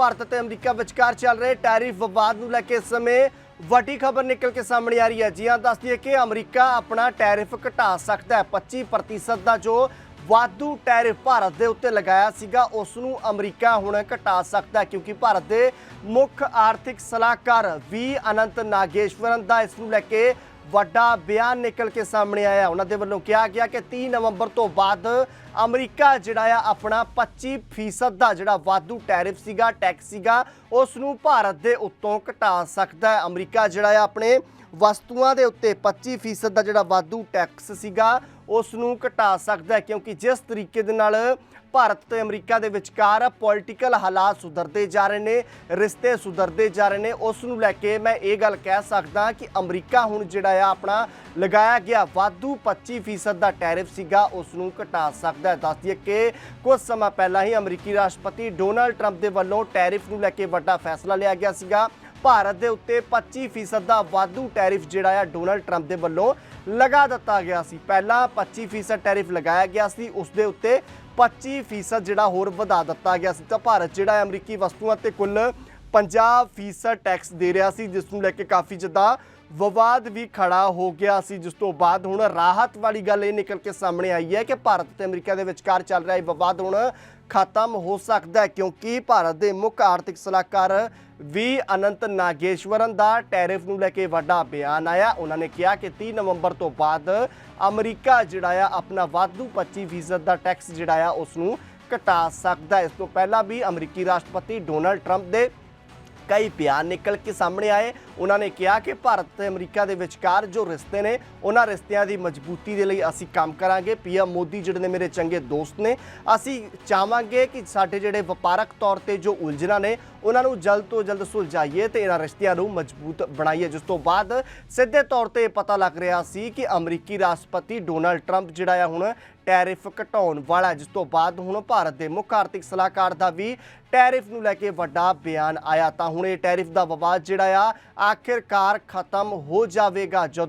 ਭਾਰਤ ਅਤੇ ਅਮਰੀਕਾ ਵਿਚਕਾਰ ਚੱਲ ਰਹੇ ਟੈਰਿਫ ਵਿਵਾਦ ਨੂੰ ਲੈ ਕੇ ਇਸ ਸਮੇਂ ਵੱਡੀ ਖਬਰ ਨਿਕਲ ਕੇ ਸਾਹਮਣੇ ਆ ਰਹੀ ਹੈ। ਜੀ ਹਾਂ ਦੱਸਦੀ ਹੈ ਕਿ ਅਮਰੀਕਾ ਆਪਣਾ ਟੈਰਿਫ ਘਟਾ ਸਕਦਾ ਹੈ। 25% ਦਾ ਜੋ ਵਾਧੂ ਟੈਰਿਫ ਭਾਰਤ ਦੇ ਉੱਤੇ ਲਗਾਇਆ ਸੀਗਾ, ਉਸ ਨੂੰ ਅਮਰੀਕਾ ਹੁਣ ਘਟਾ ਸਕਦਾ ਕਿਉਂਕਿ ਭਾਰਤ ਦੇ ਮੁੱਖ ਆਰਥਿਕ ਸਲਾਹਕਾਰ ਵੀ ਅਨੰਤ ਨਾਗੇਸ਼ਵਰਨ ਦਾ ਇਸ ਨੂੰ ਲੈ ਕੇ ਵੱਡਾ ਬਿਆਨ ਨਿਕਲ ਕੇ ਸਾਹਮਣੇ ਆਇਆ। ਉਹਨਾਂ ਦੇ ਵੱਲੋਂ ਕਿਹਾ ਗਿਆ ਕਿ 30 ਨਵੰਬਰ ਤੋਂ ਬਾਅਦ ਅਮਰੀਕਾ ਜਿਹੜਾ ਆ, ਆਪਣਾ 25% ਦਾ ਜਿਹੜਾ ਵਾਧੂ ਟੈਰਿਫ ਸੀਗਾ, ਟੈਕਸ ਸੀਗਾ ਉਸ ਨੂੰ ਭਾਰਤ ਦੇ ਉੱਤੋਂ ਘਟਾ ਸਕਦਾ ਹੈ। ਅਮਰੀਕਾ ਜਿਹੜਾ ਆ, ਆਪਣੇ ਵਸਤੂਆਂ ਦੇ ਉੱਤੇ 25% ਦਾ ਜਿਹੜਾ ਵਾਧੂ ਟੈਕਸ ਸੀਗਾ, ਉਸ ਨੂੰ ਘਟਾ ਸਕਦਾ ਹੈ ਕਿਉਂਕਿ ਜਿਸ ਤਰੀਕੇ ਦੇ ਨਾਲ ਭਾਰਤ ਤੇ ਅਮਰੀਕਾ ਦੇ ਵਿਚਕਾਰ ਪੋਲਿਟੀਕਲ ਹਾਲਾਤ ਸੁਧਰਦੇ ਜਾ ਰਹੇ ਨੇ, ਰਿਸ਼ਤੇ ਸੁਧਰਦੇ ਜਾ ਰਹੇ ਨੇ, ਉਸ ਨੂੰ ਲੈ ਕੇ ਮੈਂ ਇਹ ਗੱਲ ਕਹਿ ਸਕਦਾ ਕਿ ਅਮਰੀਕਾ ਹੁਣ ਜਿਹੜਾ ਆ ਆਪਣਾ ਲਗਾਇਆ ਗਿਆ ਵਾਧੂ 25% ਦਾ ਟੈਰਿਫ ਸੀਗਾ, ਉਸ ਨੂੰ ਘਟਾ ਸਕਦਾ ਹੈ। ਦੱਸ ਦਈਏ ਕਿ ਕੁਝ ਸਮਾਂ ਪਹਿਲਾਂ ਹੀ ਅਮਰੀਕੀ ਰਾਸ਼ਟਰਪਤੀ ਡੋਨਾਲਡ ਟਰੰਪ ਦੇ ਵੱਲੋਂ ਟੈਰਿਫ ਨੂੰ ਲੈ ਕੇ ਵੱਡਾ ਫੈਸਲਾ ਲਿਆ ਗਿਆ ਸੀਗਾ। ਭਾਰਤ ਦੇ ਉੱਤੇ 25% ਦਾ ਵਾਧੂ ਟੈਰਿਫ ਜਿਹੜਾ ਆ ਡੋਨਲਡ ਟਰੰਪ ਦੇ ਵੱਲੋਂ ਲਗਾ ਦਿੱਤਾ ਗਿਆ ਸੀ। ਪਹਿਲਾਂ 25% ਟੈਰਿਫ ਲਗਾਇਆ ਗਿਆ ਸੀ, ਉਸ ਦੇ ਉੱਤੇ 25% ਜਿਹੜਾ ਹੋਰ ਵਧਾ ਦਿੱਤਾ ਗਿਆ ਸੀ। ਤਾਂ ਭਾਰਤ ਜਿਹੜਾ ਅਮਰੀਕੀ ਵਸਤੂਆਂ ਤੇ ਕੁੱਲ 50% ਟੈਕਸ ਦੇ ਰਿਹਾ ਸੀ, ਜਿਸ ਨੂੰ ਲੈ ਕੇ ਕਾਫੀ ਜਿੱਦਾਂ ਵਿਵਾਦ ਵੀ ਖੜਾ ਹੋ ਗਿਆ ਸੀ ਜਿਸ ਤੋਂ ਬਾਅਦ ਹੁਣ ਰਾਹਤ ਵਾਲੀ ਗੱਲ ਇਹ ਨਿਕਲ ਕੇ ਸਾਹਮਣੇ ਆਈ ਹੈ ਕਿ ਭਾਰਤ ਤੇ ਅਮਰੀਕਾ ਦੇ ਵਿਚਕਾਰ ਚੱਲ ਰਿਹਾ ਇਹ ਵਿਵਾਦ ਹੁਣ ਖਤਮ ਹੋ ਸਕਦਾ ਹੈ, ਕਿਉਂਕਿ ਭਾਰਤ ਦੇ ਮੁੱਖ ਆਰਥਿਕ ਸਲਾਹਕਾਰ ਵੀ ਅਨੰਤ ਨਾਗੇਸ਼ਵਰਨ ਦਾ ਟੈਰਿਫ ਨੂੰ ਲੈ ਕੇ ਵੱਡਾ ਬਿਆਨ ਆਇਆ। ਉਹਨਾਂ ਨੇ ਕਿਹਾ ਕਿ 30 ਨਵੰਬਰ ਤੋਂ ਬਾਅਦ ਅਮਰੀਕਾ ਜਿਹੜਾ ਆ ਆਪਣਾ ਵਾਧੂ 25% ਦਾ ਟੈਕਸ ਜਿਹੜਾ ਆ ਉਸ ਨੂੰ ਘਟਾ ਸਕਦਾ ਇਸ ਤੋਂ ਪਹਿਲਾਂ ਵੀ ਅਮਰੀਕੀ ਰਾਸ਼ਟਰਪਤੀ ਡੋਨਲਡ ਟਰੰਪ ਦੇ ਕਈ ਬਿਆਨ ਨਿਕਲ ਕੇ ਸਾਹਮਣੇ ਆਏ। ਉਹਨਾਂ ਨੇ ਕਿਹਾ ਕਿ ਭਾਰਤ ਤੇ ਅਮਰੀਕਾ ਦੇ ਵਿਚਕਾਰ ਜੋ ਰਿਸ਼ਤੇ ਨੇ, ਉਹਨਾਂ ਰਿਸ਼ਤਿਆਂ ਦੀ ਮਜ਼ਬੂਤੀ ਦੇ ਲਈ ਅਸੀਂ ਕੰਮ ਕਰਾਂਗੇ। ਪੀਐਮ ਮੋਦੀ ਜਿਹੜੇ ਨੇ ਮੇਰੇ ਚੰਗੇ ਦੋਸਤ ਨੇ। ਅਸੀਂ ਚਾਹਾਂਗੇ ਕਿ ਸਾਡੇ ਜਿਹੜੇ ਵਪਾਰਕ ਤੌਰ ਤੇ ਜੋ ਉਲਝਣਾਂ ਨੇ ਉਹਨਾਂ ਨੂੰ ਜਲਦ ਤੋਂ ਜਲਦ ਸੁਲਝਾਈਏ ਤੇ ਇਹਨਾਂ ਰਿਸ਼ਤਿਆਂ ਨੂੰ ਮਜ਼ਬੂਤ ਬਣਾਈਏ, ਜਿਸ ਤੋਂ ਬਾਅਦ ਸਿੱਧੇ ਤੌਰ ਤੇ ਇਹ ਪਤਾ ਲੱਗ ਰਿਹਾ ਸੀ ਕਿ ਅਮਰੀਕੀ ਰਾਸ਼ਟਰਪਤੀ ਡੋਨਾਲਡ ਟਰੰਪ ਜਿਹੜਾ ਆ ਹੁਣ ਟੈਰਿਫ ਘਟਾਉਣ ਵਾਲਾ ਜਿਸ ਤੋਂ ਬਾਅਦ ਹੁਣ ਭਾਰਤ ਦੇ ਮੁੱਖ ਆਰਥਿਕ ਸਲਾਹਕਾਰ ਦਾ ਵੀ ਟੈਰਿਫ ਨੂੰ ਲੈ ਕੇ ਵੱਡਾ ਬਿਆਨ ਆਇਆ। ਤਾਂ ਹੁਣ ਇਹ ਟੈਰਿਫ ਦਾ ਵਿਵਾਦ ਜਿਹੜਾ ਆ, ਆਖਿਰਕਾਰ ਖਤਮ ਹੋ ਜਾਵੇਗਾ, ਜਦੋਂ